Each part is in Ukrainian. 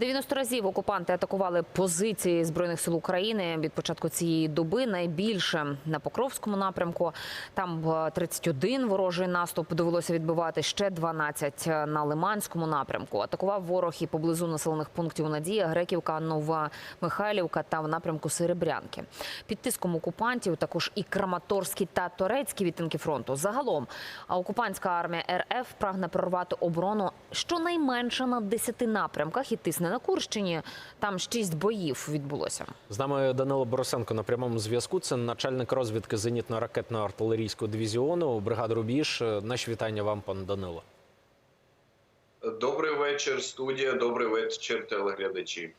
90 разів окупанти атакували позиції збройних сил України від початку цієї доби. Найбільше на Покровському напрямку. Там е, 31 ворожий наступ довелося відбивати. Ще 12 на Лиманському напрямку. Атакував ворог і поблизу населених пунктів Надія, Греківка, Нова Михайлівка та в напрямку Серебрянки. Під тиском окупантів також і Краматорські та Торецькі відтинки фронту. Загалом окупантська армія РФ прагне прорвати оборону щонайменше на 10 напрямках і тисне на Курщині. Там шість боїв відбулося. З нами Данило Борисенко на прямому зв'язку. Це начальник розвідки зенітно-ракетного артилерійського дивізіону бригади Рубіж. Наші вітання вам, пане Данило. Добрий вечір, студія. Добрий вечір, телеглядачі.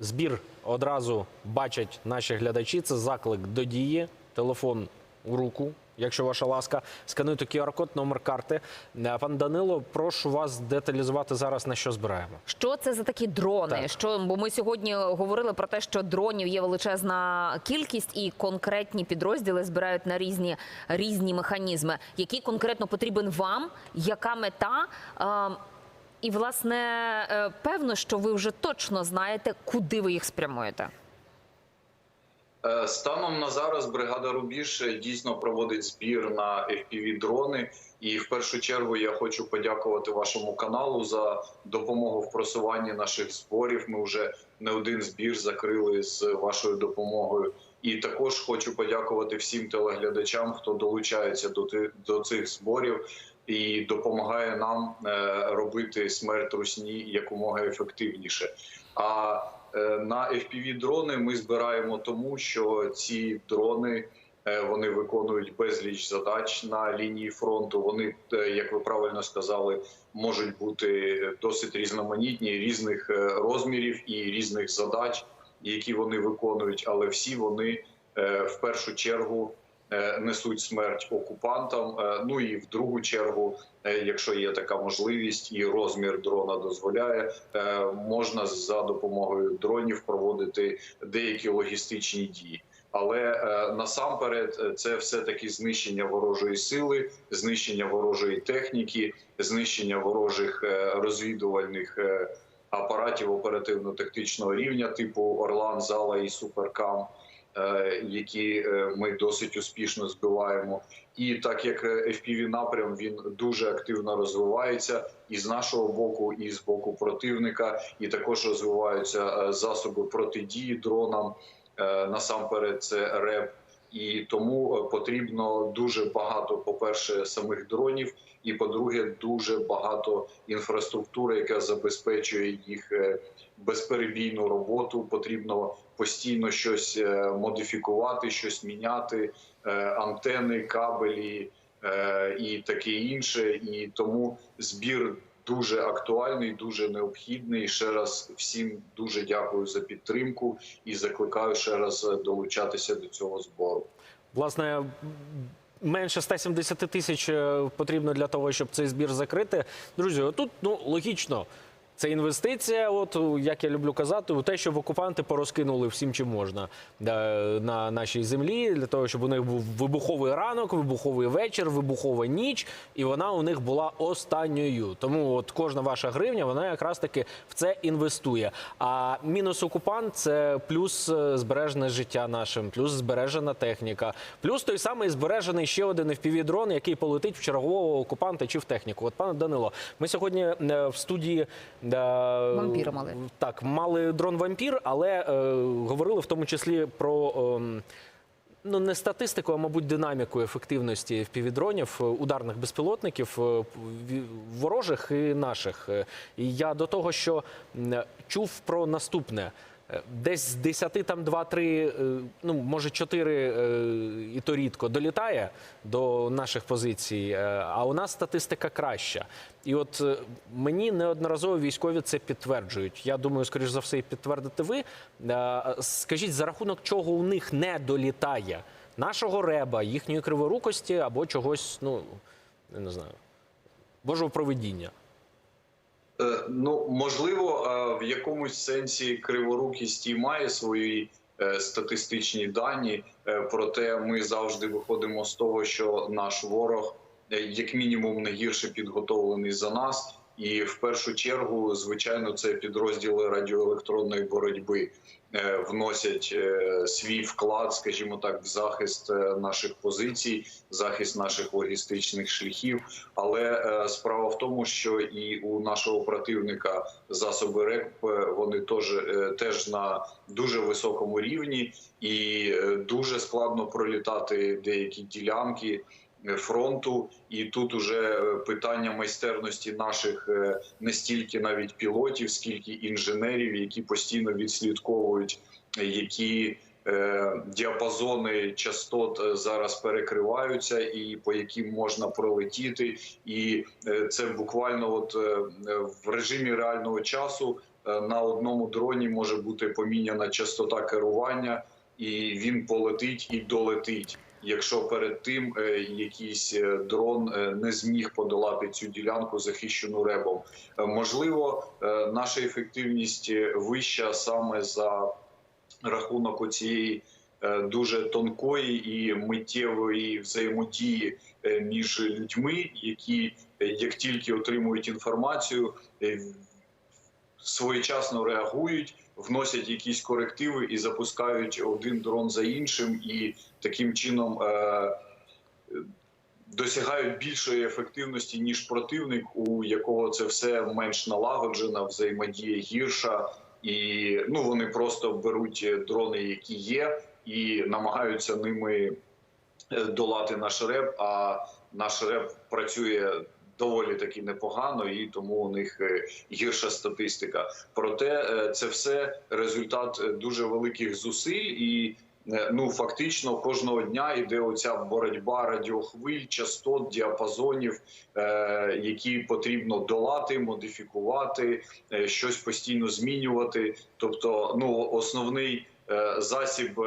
Збір одразу бачать наші глядачі. Це заклик до дії. Телефон у руку, якщо ваша ласка. Скануйте QR-код, номер карти. Е, Пан Данило, прошу вас деталізувати зараз на що збираємо. Що це за такі дрони? Так. Що бо ми сьогодні говорили про те, що дронів є величезна кількість, і конкретні підрозділи збирають на різні різні механізми. Який конкретно потрібен вам? Яка мета? Е, і власне е, певно, що ви вже точно знаєте, куди ви їх спрямуєте. Е, Станом на зараз бригада Рубіж е, дійсно проводить збір на fpv дрони. І в першу чергу я хочу подякувати вашому каналу за допомогу в просуванні наших зборів. Ми вже не один збір закрили з вашою допомогою. І також хочу подякувати всім телеглядачам, хто долучається до до цих зборів і допомагає нам е, робити смерть русні якомога ефективніше. А на fpv дрони ми збираємо тому, що ці дрони е, вони виконують безліч задач на лінії фронту. Вони, е, як ви правильно сказали, можуть бути досить різноманітні, різних е, розмірів і різних задач, які вони виконують, але всі вони е, в першу чергу е, несуть смерть окупантам. е, Ну і в другу чергу, е, якщо є така можливість, і розмір дрона дозволяє, е, можна за допомогою дронів проводити деякі логістичні дії. Але е, насамперед е, це все таки знищення ворожої сили, знищення ворожої техніки, знищення ворожих е, розвідувальних е, апаратів оперативно-тактичного рівня, типу Орлан, Зала і Суперкам, е, які е, ми досить успішно збиваємо. І так як е, FPV напрям він дуже активно розвивається і з нашого боку, і з боку противника, і також розвиваються е, засоби протидії дронам. Е, Насамперед, це РЕП. І тому е, потрібно дуже багато, по-перше, самих дронів, і по-друге, дуже багато інфраструктури, яка забезпечує їх е, безперебійну роботу. Потрібно постійно щось е, модифікувати, щось міняти, антени, кабелі і таке інше. І тому збір дуже актуальний, дуже необхідний. Ще раз всім дуже дякую за підтримку і закликаю ще раз е, долучатися до цього збору. Власне, менше 170 тисяч е, потрібно для того, щоб цей збір закрити. Друзі, тут ну логічно. Це інвестиція, от як я люблю казати, у те, щоб окупанти порозкинули всім, чим можна на нашій землі, для того, щоб у них був вибуховий ранок, вибуховий вечір, вибухова ніч, і вона у них була останньою. Тому от кожна ваша гривня, вона якраз таки в це інвестує. А мінус окупант це плюс е, збережене життя нашим, плюс збережена техніка, плюс той самий збережений ще один FPV-дрон, який полетить в чергового окупанта чи в техніку. От пане Данило, ми сьогодні е, в студії. Е, Вампіра мали. Так, мали дрон вампір, але е, говорили в тому числі про. ем, Ну, не статистику, а мабуть, динаміку ефективності впівдронів, ударних безпілотників е, ворожих і наших. Е, І я до того, що чув про наступне. Е, Десь з 10, там 2-3, е, ну може 4, е, і то рідко долітає до наших позицій. А у нас статистика краща. І от мені неодноразово військові це підтверджують. Я думаю, скоріш за все, і підтвердите ви. Скажіть, за рахунок чого у них не долітає нашого реба, їхньої криворукості або чогось, ну не знаю, божого проведіння. Е, Ну можливо, е, в якомусь сенсі криворукість і має свої е, статистичні дані. Проте ми завжди виходимо з того, що наш ворог як мінімум не гірше підготовлений за нас, І в першу чергу, звичайно, це підрозділи радіоелектронної боротьби е, вносять е, свій вклад, скажімо так, в захист е, наших позицій, захист наших логістичних шляхів. Але справа в тому, що і у нашого противника засоби РЕП е, вони теж, теж на дуже високому рівні, і дуже складно пролітати деякі ділянки фронту. І тут уже е, питання майстерності наших е, не стільки навіть пілотів, скільки інженерів, які постійно відслідковують, е, які е, діапазони частот е, зараз перекриваються, і по яким можна пролетіти, і е, це буквально от е, в режимі реального часу е, на одному дроні може бути поміняна частота керування, і він полетить і долетить. Якщо перед тим е, якийсь е, дрон е, не зміг подолати цю ділянку, захищену ребом, можливо, наша ефективність вища саме за рахунок цієї дуже тонкої і миттєвої взаємодії між людьми, які як тільки отримують інформацію, своєчасно реагують, вносять якісь корективи і запускають один дрон за іншим, і таким чином. е, Досягають більшої ефективності ніж противник, у якого це все менш налагоджена, взаємодія гірша, і ну вони просто беруть дрони, які є, і намагаються ними е, долати наш реп. А наш реп працює доволі таки непогано, і тому у них е, гірша статистика. Проте е, це все результат е, дуже великих зусиль і. Ну, фактично кожного дня йде оця боротьба радіохвиль, частот, діапазонів, які потрібно долати, модифікувати, щось постійно змінювати. Тобто, ну основний засіб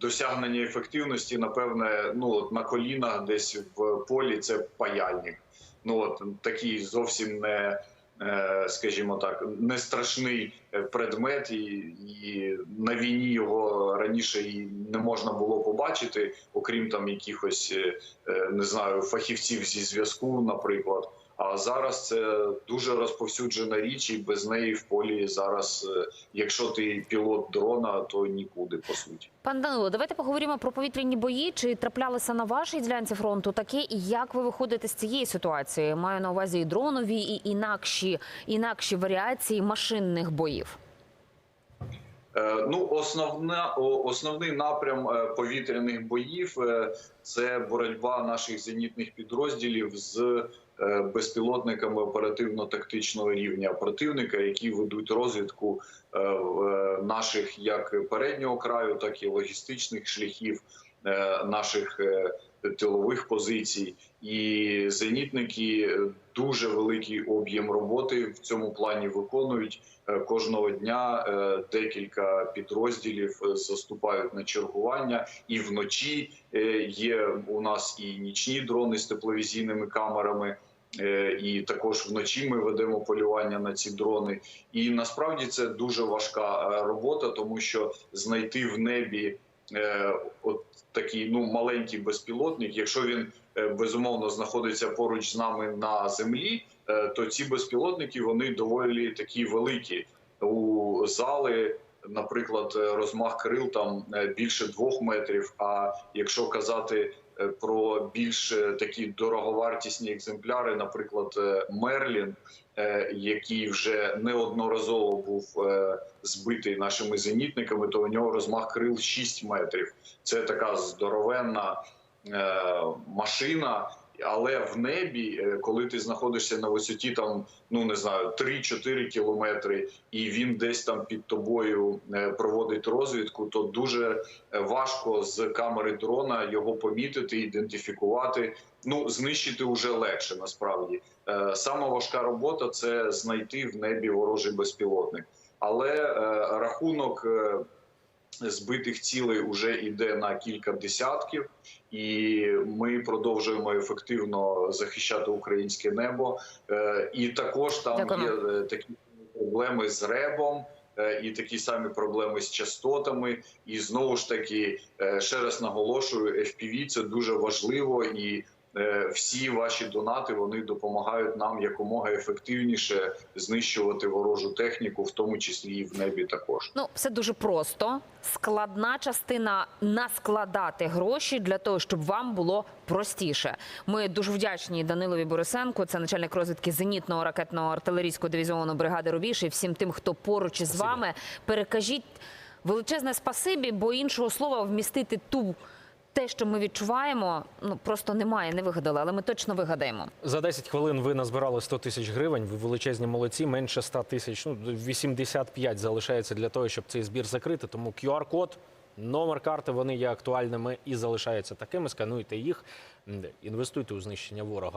досягнення ефективності, напевне, ну от на колінах десь в полі це паяльник. Ну от такий зовсім не. е, Скажімо так, не страшний е, предмет, і, і на війні його раніше і не можна було побачити, окрім там якихось е, не знаю фахівців зі зв'язку, наприклад. А зараз це дуже розповсюджена річ, і без неї в полі зараз, е, якщо ти пілот дрона, то нікуди по суті. Пан Данило, давайте поговоримо про повітряні бої. Чи траплялися на вашій ділянці фронту таке, і як ви виходите з цієї ситуації? Маю на увазі і дронові, і інакші, інакші варіації машинних боїв. Е, Ну, основна основний напрям е, повітряних боїв е, це боротьба наших зенітних підрозділів з безпілотниками оперативно-тактичного рівня противника, які ведуть розвідку наших як переднього краю, так і логістичних шляхів наших тилових позицій. І зенітники е, дуже великий об'єм роботи в цьому плані виконують. Е, Кожного дня е, декілька підрозділів заступають на чергування, і вночі є у нас і нічні дрони з тепловізійними камерами. І також вночі ми ведемо полювання на ці дрони. І насправді це дуже важка робота, тому що знайти в небі от такий ну маленький безпілотник, якщо він е, безумовно знаходиться поруч з нами на землі, е, то ці безпілотники вони доволі такі великі. У зали, наприклад, е, розмах крил там е, більше двох метрів. А якщо казати е, про більш е, такі дороговартісні екземпляри, наприклад, е, Мерлін, е, який вже неодноразово був е, збитий нашими зенітниками, то у нього розмах крил 6 метрів. Це така здоровенна е, машина. Але в небі, е, коли ти знаходишся на висоті, там ну не знаю, 3-4 кілометри, і він десь там під тобою е, проводить розвідку, то дуже е, важко з камери дрона його помітити, ідентифікувати. Ну знищити вже легше насправді. Сама важка робота це знайти в небі ворожий безпілотник, але рахунок. Збитих цілей вже йде на кілька десятків, і ми продовжуємо ефективно захищати українське небо. Е, І також там Дякуємо. є е, такі проблеми з ребом. е, І такі самі проблеми з частотами, і знову ж таки ще раз наголошую, FPV – це дуже важливо, і всі ваші донати вони допомагають нам якомога ефективніше знищувати ворожу техніку, в тому числі і в небі також. Ну, все дуже просто. Складна частина наскладати гроші для того, щоб вам було простіше. Ми дуже вдячні Данилові Борисенку, це начальник розвідки зенітного ракетного артилерійського дивізіону бригади Рубіж і всім тим, хто поруч із Спасибо. вами. Перекажіть величезне спасибі, бо іншого слова вмістити ту. Те, що ми відчуваємо, ну просто немає, не вигадали, але ми точно вигадаємо. За 10 хвилин ви назбирали 100 тисяч гривень. Ви величезні молодці. Менше 100 тисяч. Ну 85 залишається для того, щоб цей збір закрити. Тому QR-код, номер карти вони є актуальними і залишаються такими. Скануйте їх, інвестуйте у знищення ворога.